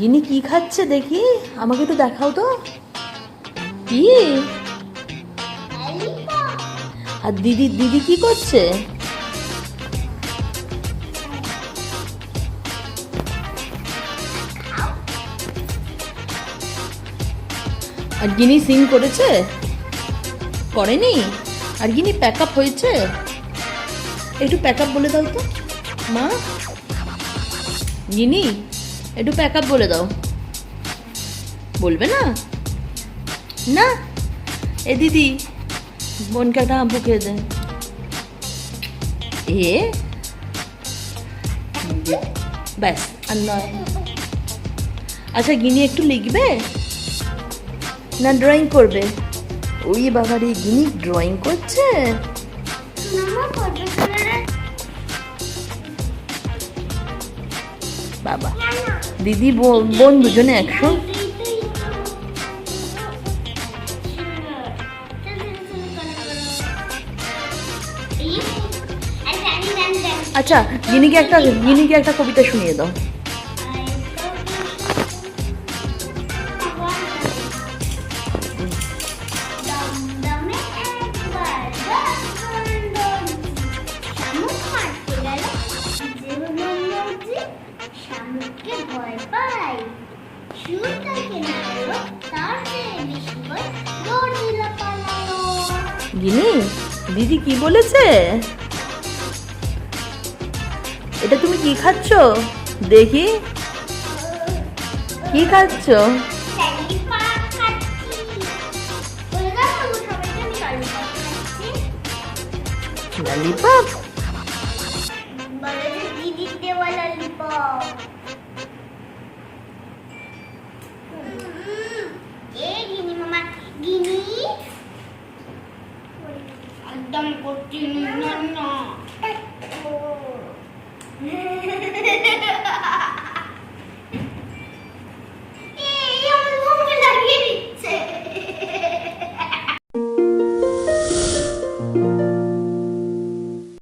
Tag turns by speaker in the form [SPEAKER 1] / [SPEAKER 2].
[SPEAKER 1] গিনি কি খাচ্ছে দেখি? আমাকে একটু দেখাও তো। কি? আর দিদি দিদি কি করছে? আর গিনি সিং করেছে? করেনি? আর গিনি প্যাক আপ হয়েছে? একটু প্যাক আপ বলে দাও তো। মা? গিনি একটু প্যাক আপ বলে দাও। বলবে না? না? এ দিদি, বোনকে একটা আম্পু খেয়ে দেন এ? ব্যাস, আর নয় আচ্ছা গিনি একটু লিখবে? না ড্রয়িং করবে? ওই বাবা রে গিনি ড্রয়িং করছে? বাবা। দিদি বোন দুজনে একশো। আচ্ছা গিনিকে একটা গিনিকে একটা কবিতা শুনিয়ে দাও।
[SPEAKER 2] শামুককে ভয় পাই নাড়লো তার
[SPEAKER 1] গিনি, দিদি কি বলেছে? এটা তুমি কি খাচ্ছ? দেখি। কি খাচ্ছ?
[SPEAKER 2] দেওয়া এ গিনি মামা গিনি একদম করছি না না